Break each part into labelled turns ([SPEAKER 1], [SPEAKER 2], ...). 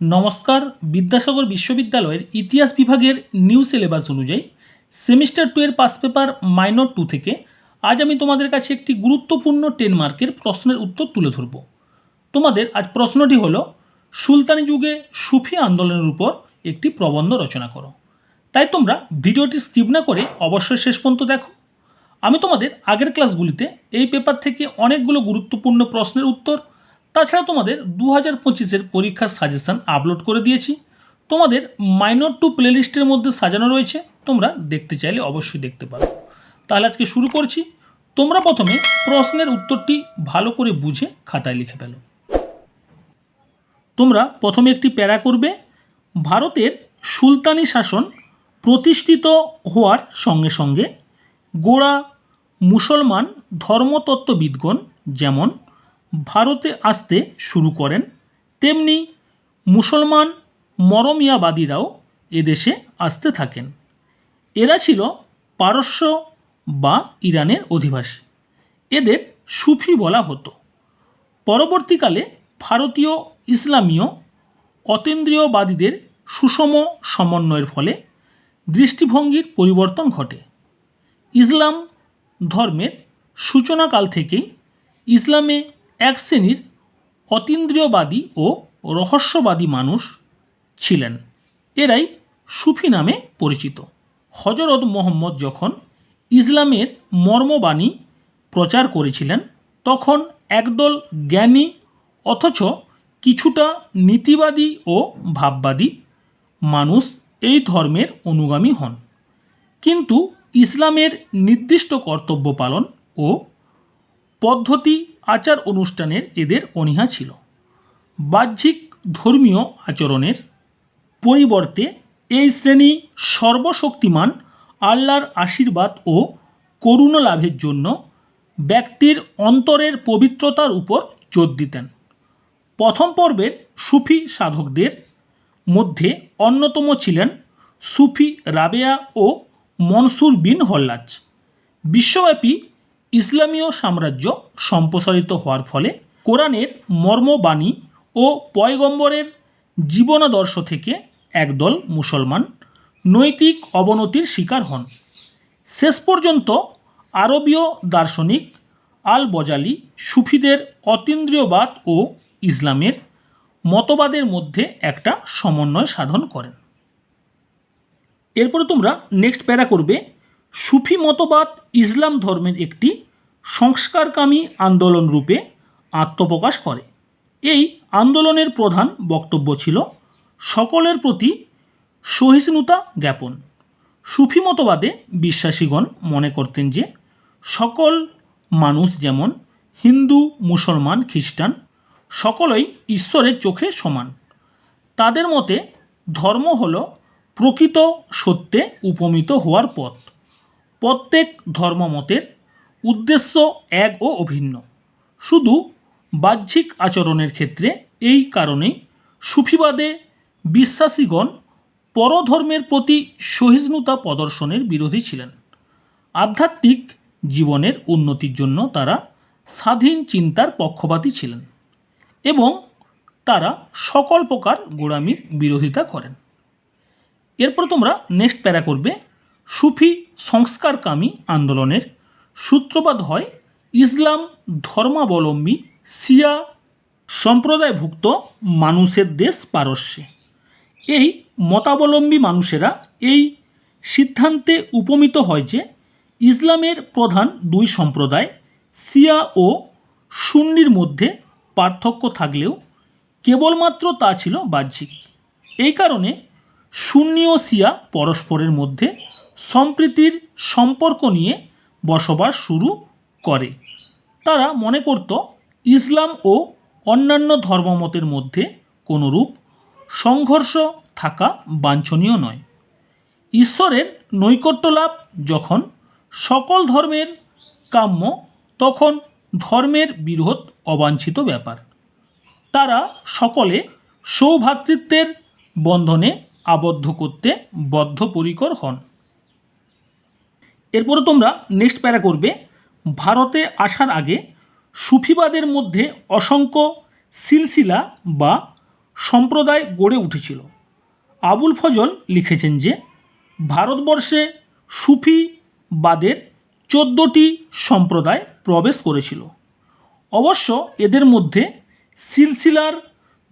[SPEAKER 1] নমস্কার, বিদ্যাসাগর বিশ্ববিদ্যালয়ের ইতিহাস বিভাগের নিউ সিলেবাস অনুযায়ী সেমিস্টার টু এর পাস পেপার মাইনর টু থেকে আজ আমি তোমাদের কাছে একটি গুরুত্বপূর্ণ টেন মার্কের প্রশ্নের উত্তর তুলে ধরব। তোমাদের আজ প্রশ্নটি হলো, সুলতানি যুগে সুফি আন্দোলনের উপর একটি প্রবন্ধ রচনা করো। তাই তোমরা ভিডিওটি স্কিপ না করে অবশ্যই শেষ পর্যন্ত দেখো। আমি তোমাদের আগের ক্লাসগুলিতে এই পেপার থেকে অনেকগুলো গুরুত্বপূর্ণ প্রশ্নের উত্তর তাছাড়া তোমাদের দু হাজার পঁচিশের পরীক্ষার সাজেশান আপলোড করে দিয়েছি। তোমাদের মাইনর টু প্লেলিস্টের মধ্যে সাজানো রয়েছে। তোমরা দেখতে চাইলে অবশ্যই দেখতে পারো। তাহলে আজকে শুরু করছি। তোমরা প্রথমে প্রশ্নের উত্তরটি ভালো করে বুঝে খাতায় লিখে ফেলো। তোমরা প্রথমে একটি প্যারা করবে। ভারতের সুলতানি শাসন প্রতিষ্ঠিত হওয়ার সঙ্গে সঙ্গে গোড়া মুসলমান ধর্মতত্ত্ববিদগণ যেমন ভারতে আসতে শুরু করেন, তেমনি মুসলমান মরমিয়াবাদীরাও এদেশে আসতে থাকেন। এরা ছিল পারস্য বা ইরানের অধিবাসী। এদের সুফি বলা হতো। পরবর্তীকালে ভারতীয় ইসলামীয় অতীন্দ্রিয়বাদীদের সুষম সমন্বয়ের ফলে দৃষ্টিভঙ্গির পরিবর্তন ঘটে। ইসলাম ধর্মের সূচনাকাল থেকেই ইসলামে এক শ্রেণির অতীন্দ্রিয়বাদী ও রহস্যবাদী মানুষ ছিলেন। এরাই সুফি নামে পরিচিত। হজরত মোহাম্মদ যখন ইসলামের মর্মবাণী প্রচার করেছিলেন, তখন একদল জ্ঞানী অথচ কিছুটা নীতিবাদী ও ভাববাদী মানুষ এই ধর্মের অনুগামী হন। কিন্তু ইসলামের নির্দিষ্ট কর্তব্য পালন ও পদ্ধতি আচার অনুষ্ঠানের এদের অনীহা ছিল। বাহ্যিক ধর্মীয় আচরণের পরিবর্তে এই শ্রেণি সর্বশক্তিমান আল্লাহর আশীর্বাদ ও করুণা লাভের জন্য ব্যক্তির অন্তরের পবিত্রতার উপর জোর দিতেন। প্রথম পর্বের সুফি সাধকদের মধ্যে অন্যতম ছিলেন সুফি রাবেয়া ও মনসুর বিন হল্লাজ। বিশ্বব্যাপী ইসলামীয় সাম্রাজ্য সম্প্রসারিত হওয়ার ফলে কোরআনের মর্মবাণী ও পয়গম্বরের জীবনাদর্শ থেকে একদল মুসলমান নৈতিক অবনতির শিকার হন। শেষ পর্যন্ত আরবীয় দার্শনিক আল বজালি সুফিদের অতীন্দ্রিয়বাদ ও ইসলামের মতবাদের মধ্যে একটা সমন্বয় সাধন করেন। এরপরে তোমরা নেক্সট প্যারা করবে সুফি মতবাদ ইসলাম ধর্মের একটি সংস্কারকামী আন্দোলন রূপে আত্মপ্রকাশ করে। এই আন্দোলনের প্রধান বক্তব্য ছিল সকলের প্রতি সহিষ্ণুতা জ্ঞাপন। সুফি মতবাদে বিশ্বাসীগণ মনে করতেন যে সকল মানুষ যেমন হিন্দু, মুসলমান, খ্রিস্টান, সকলেই ঈশ্বরের চোখে সমান। তাদের মতে ধর্ম হল প্রকৃত সত্যে উপমিত হওয়ার পথ। প্রত্যেক ধর্মমতের উদ্দেশ্য এক ও অভিন্ন। শুধু বাহ্যিক আচরণের ক্ষেত্রে এই কারণেই সুফিবাদে বিশ্বাসীগণ পরধর্মের প্রতি সহিষ্ণুতা প্রদর্শনের বিরোধী ছিলেন। আধ্যাত্মিক জীবনের উন্নতির জন্য তারা স্বাধীন চিন্তার পক্ষপাতী ছিলেন এবং তারা সকল প্রকার গোড়ামির বিরোধিতা করেন। এরপর তোমরা নেক্সট প্যারা করবে সুফি সংস্কারকামী আন্দোলনের সূত্রপাত হয় ইসলাম ধর্মাবলম্বী সিয়া সম্প্রদায়ভুক্ত মানুষের দেশ পারস্যে। এই মতাবলম্বী মানুষেরা এই সিদ্ধান্তে উপনীত হয় যে ইসলামের প্রধান দুই সম্প্রদায় সিয়া ও সুন্নির মধ্যে পার্থক্য থাকলেও কেবলমাত্র তা ছিল বাহ্যিক। এই কারণে সুন্নি ও সিয়া পরস্পরের মধ্যে সম্প্রীতির সম্পর্ক নিয়ে বসবাস শুরু করে। তারা মনে করত, ইসলাম ও অন্যান্য ধর্মমতের মধ্যে কোনোরূপ সংঘর্ষ থাকা বাঞ্ছনীয় নয়। ঈশ্বরের নৈকট্য লাভ যখন সকল ধর্মের কাম্য, তখন ধর্মের বিরোধ অবাঞ্ছিত ব্যাপার। তারা সকলে সৌভ্রাতৃত্বের বন্ধনে আবদ্ধ করতে বদ্ধপরিকর হন। এরপরে তোমরা নেক্সট প্যারা করবে, ভারতে আসার আগে সুফিবাদের মধ্যে অসংখ্য সিলসিলা বা সম্প্রদায় গড়ে উঠেছিল। আবুল ফজল লিখেছেন যে, ভারতবর্ষে সুফিবাদের চোদ্দোটি সম্প্রদায় প্রবেশ করেছিল। অবশ্য এদের মধ্যে সিলসিলার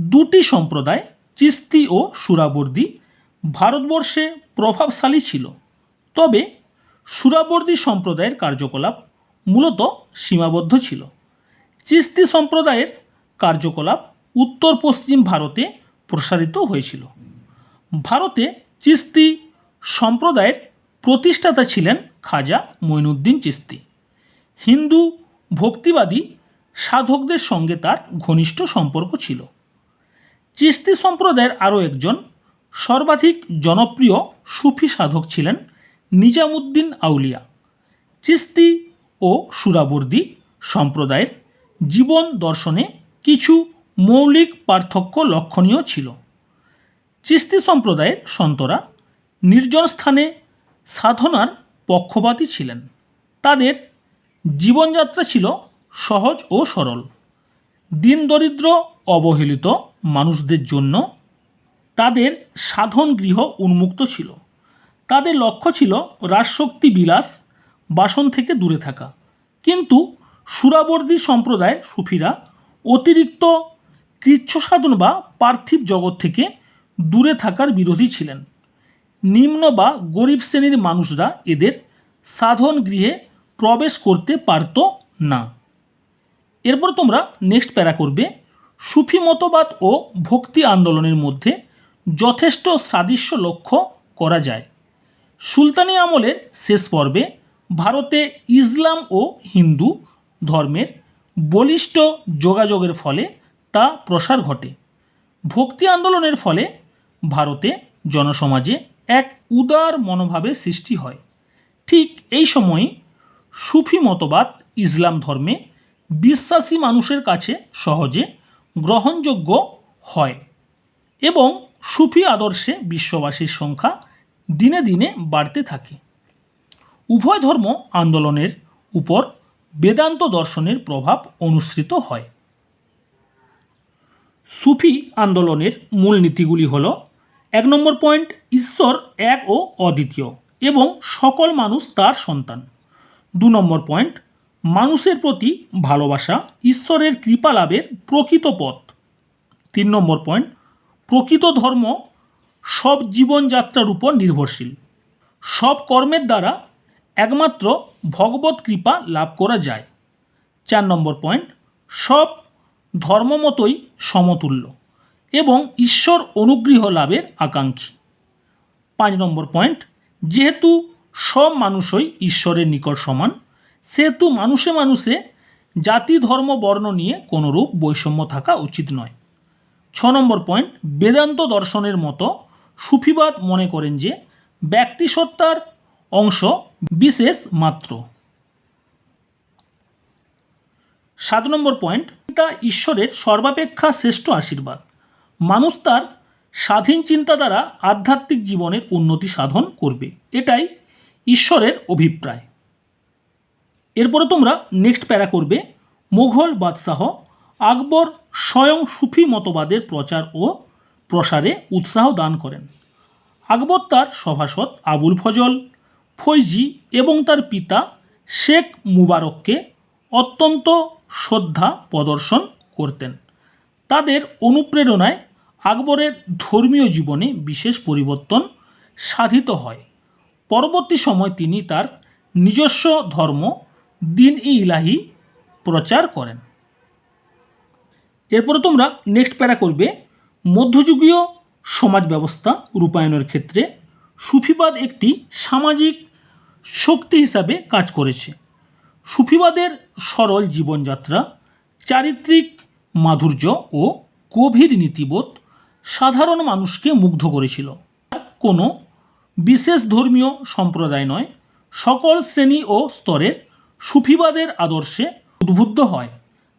[SPEAKER 1] দুটি সম্প্রদায়, চিস্তি ও সুরাবর্দি, ভারতবর্ষে প্রভাবশালী ছিল। তবে সুরাবর্দী সম্প্রদায়ের কার্যকলাপ মূলত সীমাবদ্ধ ছিল। চিস্তি সম্প্রদায়ের কার্যকলাপ উত্তর পশ্চিম ভারতে প্রসারিত হয়েছিল। ভারতে চিস্তি সম্প্রদায়ের প্রতিষ্ঠাতা ছিলেন খাজা মঈনুদ্দিন চিস্তি। হিন্দু ভক্তিবাদী সাধকদের সঙ্গে তার ঘনিষ্ঠ সম্পর্ক ছিল। চিস্তি সম্প্রদায়ের আরও একজন সর্বাধিক জনপ্রিয় সুফি সাধক ছিলেন নিজামুদ্দিন আউলিয়া, চিস্তি ও সুরাবর্দী সম্প্রদায়ের জীবন দর্শনে কিছু মৌলিক পার্থক্য লক্ষণীয় ছিল। চিস্তি সম্প্রদায়ের সন্তরা নির্জন স্থানে সাধনার পক্ষপাতী ছিলেন। তাদের জীবনযাত্রা ছিল সহজ ও সরল। দিন দরিদ্র অবহেলিত মানুষদের জন্য তাদের সাধন গৃহ উন্মুক্ত ছিল। তাদের লক্ষ্য ছিল রাজশক্তি বিলাস, বাসন থেকে দূরে থাকা। কিন্তু সুরাবর্দী সম্প্রদায়ের সুফিরা অতিরিক্ত কৃচ্ছ সাধন বা পার্থিব জগৎ থেকে দূরে থাকার বিরোধী ছিলেন। নিম্ন বা গরিব শ্রেণির মানুষরা এদের সাধন গৃহে প্রবেশ করতে পারত না। এরপর তোমরা নেক্সট প্যারা করবে। সুফি মতবাদ ও ভক্তি আন্দোলনের মধ্যে যথেষ্ট সাদৃশ্য লক্ষ্য করা যায়। সুলতানি আমলের শেষ পর্বে ভারতে ইসলাম ও হিন্দু ধর্মের বলিষ্ঠ যোগাযোগের ফলে তা প্রসার ঘটে। ভক্তি আন্দোলনের ফলে ভারতে জনসমাজে এক উদার মনোভাবের সৃষ্টি হয়। ঠিক এই সময়ই সুফি মতবাদ ইসলাম ধর্মে বিশ্বাসী মানুষের কাছে সহজে গ্রহণযোগ্য হয় এবং সুফি আদর্শে বিশ্ববাসীর সংখ্যা দিনে দিনে বাড়তে থাকে। উভয় ধর্ম আন্দোলনের উপর বেদান্ত দর্শনের প্রভাব অনুসৃত হয়। সুফি আন্দোলনের মূল নীতিগুলি হল, এক নম্বর পয়েন্ট, ঈশ্বর এক ও অদ্বিতীয় এবং সকল মানুষ তার সন্তান। দু নম্বর পয়েন্ট, মানুষের প্রতি ভালোবাসা ঈশ্বরের কৃপা লাভের প্রকৃত পথ। তিন নম্বর পয়েন্ট, প্রকৃত ধর্ম সব জীবনযাত্রার উপর নির্ভরশীল। সব কর্মের দ্বারা একমাত্র ভগবত কৃপা লাভ করা যায়। চার নম্বর পয়েন্ট, সব ধর্মমতই সমতুল্য এবং ঈশ্বর অনুগৃহ লাভের আকাঙ্ক্ষী। পাঁচ নম্বর পয়েন্ট, যেহেতু সব মানুষই ঈশ্বরের নিকট সমান, সেহেতু মানুষে মানুষে জাতি, ধর্ম, বর্ণ নিয়ে কোনোরূপ বৈষম্য থাকা উচিত নয়। ছ নম্বর পয়েন্ট, বেদান্ত দর্শনের মতো সুফিবাদ মনে করেন যে ব্যক্তিসত্তার অংশ বিশেষ মাত্র। সাত নম্বর পয়েন্ট তা ঈশ্বরের সর্বাপেক্ষা শ্রেষ্ঠ আশীর্বাদ। মানুষ তার স্বাধীন চিন্তা দ্বারা আধ্যাত্মিক জীবনের উন্নতি সাধন করবে। এটাই ঈশ্বরের অভিপ্রায়। এরপরে তোমরা নেক্সট প্যারা করবে, মুঘল বাদশাহ আকবর স্বয়ং সুফি মতবাদের প্রচার ও প্রসারে উৎসাহ দান করেন। আকবর তার সভাসদ আবুল ফজল, ফৈজি এবং তার পিতা শেখ মুবারককে অত্যন্ত শ্রদ্ধা প্রদর্শন করতেন। তাদের অনুপ্রেরণায় আকবরের ধর্মীয় জীবনে বিশেষ পরিবর্তন সাধিত হয়। পরবর্তী সময় তিনি তার নিজস্ব ধর্ম দিন ই ইলাহি প্রচার করেন। এরপরে তোমরা নেক্সট প্যারা করবে মধ্যযুগীয় সমাজ ব্যবস্থা রূপায়ণের ক্ষেত্রে সুফিবাদ একটি সামাজিক শক্তি হিসাবে কাজ করেছে। সুফিবাদের সরল জীবনযাত্রা, চারিত্রিক মাধুর্য ও গভীর নীতিবোধ সাধারণ মানুষকে মুগ্ধ করেছিল। কোনো বিশেষ ধর্মীয় সম্প্রদায় নয়, সকল শ্রেণি ও স্তরের সুফিবাদের আদর্শে উদ্বুদ্ধ হয়।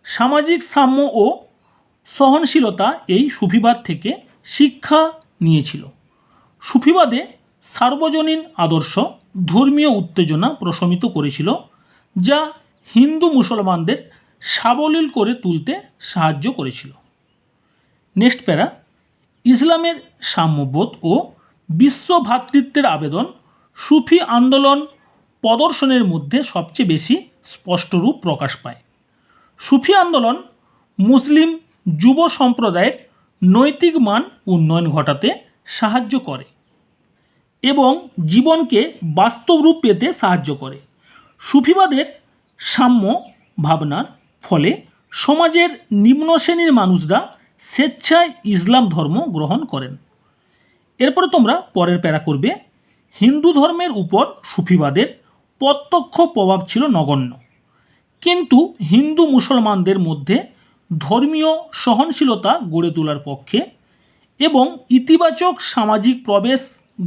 [SPEAKER 1] সামাজিক সাম্য ও সহনশীলতা এই সুফিবাদ থেকে শিক্ষা নিয়েছিল। সুফিবাদে সার্বজনীন আদর্শ ধর্মীয় উত্তেজনা প্রশমিত করেছিল, যা হিন্দু মুসলমানদের সাবলীল করে তুলতে সাহায্য করেছিল। নেক্সট প্যারা, ইসলামের সাম্যবোধ ও বিশ্ব ভ্রাতৃত্বের আবেদন সুফি আন্দোলন প্রদর্শনের মধ্যে সবচেয়ে বেশি স্পষ্ট রূপ প্রকাশ পায়। সুফি আন্দোলন মুসলিম যুব সম্প্রদায়ের নৈতিক মান উন্নয়ন ঘটাতে সাহায্য করে এবং জীবনকে বাস্তব রূপ পেতে সাহায্য করে। সুফিবাদের সাম্য ভাবনার ফলে সমাজের নিম্ন শ্রেণির মানুষরা স্বেচ্ছায় ইসলাম ধর্ম গ্রহণ করেন। এরপরে তোমরা পরের প্যারা করবে, হিন্দু ধর্মের উপর সুফিবাদের প্রত্যক্ষ প্রভাব ছিল নগণ্য। কিন্তু হিন্দু মুসলমানদের মধ্যে ধর্মীয় সহনশীলতা গড়ে তোলার পক্ষে এবং ইতিবাচক সামাজিক প্রবেশ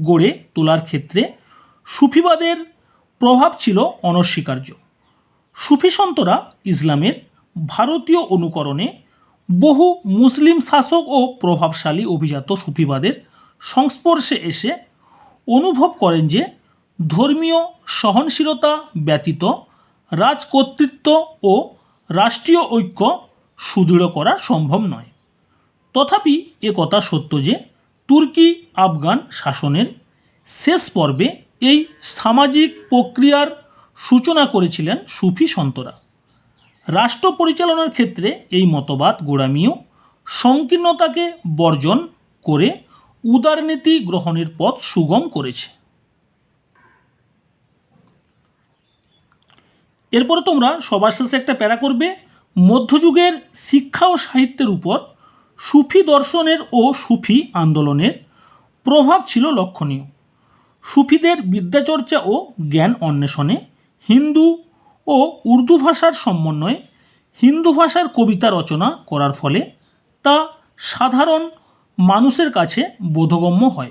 [SPEAKER 1] গড়ে তোলার ক্ষেত্রে সুফিবাদের প্রভাব ছিল অনস্বীকার্য। সুফি সন্তরা ইসলামের ভারতীয় অনুকরণে বহু মুসলিম শাসক ও প্রভাবশালী অভিজাত সুফিবাদের সংস্পর্শে এসে অনুভব করেন যে ধর্মীয় সহনশীলতা ব্যতীত রাজকর্তৃত্ব ও রাষ্ট্রীয় ঐক্য সুদৃঢ় করা সম্ভব নয়। তথাপি এ কথা সত্য যে তুর্কি আফগান শাসনের শেষ পর্বে এই সামাজিক প্রক্রিয়ার সূচনা করেছিলেন সুফি সন্তরা। রাষ্ট্র পরিচালনার ক্ষেত্রে এই মতবাদ গোড়ামিও সংকীর্ণতাকে বর্জন করে উদারনীতি গ্রহণের পথ সুগম করেছে। এরপরে তোমরা সবার শেষে একটা প্যারা করবে মধ্যযুগের শিক্ষা ও সাহিত্যের উপর সুফি দর্শনের ও সুফি আন্দোলনের প্রভাব ছিল লক্ষণীয়। সুফিদের বিদ্যাচর্চা ও জ্ঞান অন্বেষণে হিন্দু ও উর্দু ভাষার সমন্বয়ে হিন্দু ভাষার কবিতা রচনা করার ফলে তা সাধারণ মানুষের কাছে বোধগম্য হয়।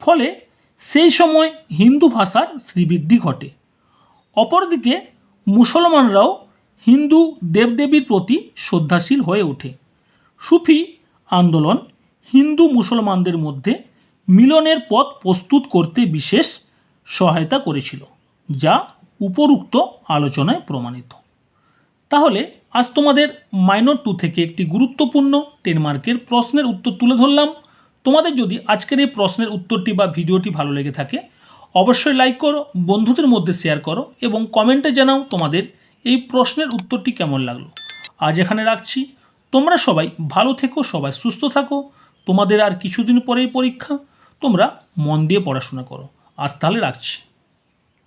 [SPEAKER 1] ফলে সেই সময় হিন্দু ভাষার শ্রীবৃদ্ধি ঘটে। অপরদিকে মুসলমানরাও হিন্দু দেবদেবীর প্রতি শ্রদ্ধাশীল হয়ে ওঠে। সুফি আন্দোলন হিন্দু মুসলমানদের মধ্যে মিলনের পথ প্রস্তুত করতে বিশেষ সহায়তা করেছিল, যা উপরুক্ত আলোচনায় প্রমাণিত। তাহলে আজ তোমাদের মাইনর টু থেকে একটি গুরুত্বপূর্ণ টেন মার্কের প্রশ্নের উত্তর তুলে ধরলাম। তোমাদের যদি আজকের এই প্রশ্নের উত্তরটি বা ভিডিওটি ভালো লেগে থাকে, অবশ্যই লাইক করো, বন্ধুদের মধ্যে শেয়ার করো এবং কমেন্টে জানাও তোমাদের এই প্রশ্নের উত্তরটি কেমন লাগল? আজ এখানে রাখছি। তোমরা সবাই ভালো থেকো, সবাই সুস্থ থাকো। তোমাদের আর কিছুদিন পরেই পরীক্ষা। তোমরা মন দিয়ে পড়াশোনা করো। আজ তাহলে রাখছি।